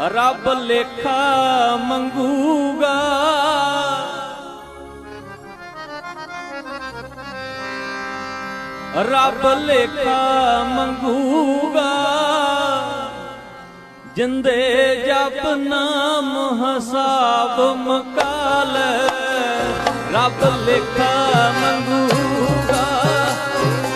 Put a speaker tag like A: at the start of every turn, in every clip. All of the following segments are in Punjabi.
A: ਰੱਬ ਲੇਖਾ ਮੰਗੂਗਾ। ਰੱਬ ਲੇਖਾ ਮੰਗੂਗਾ। ਜਿੰਦੇ ਜਪ ਨਾਮ ਹਸਾਬ ਮਕਾਲ, ਰੱਬ ਲੇਖਾ ਮੰਗੂਗਾ।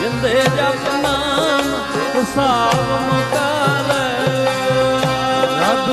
A: ਜਿੰਦੇ ਜਪ ਨਾਮ ਹਸਾਬ ਮਕਾਲ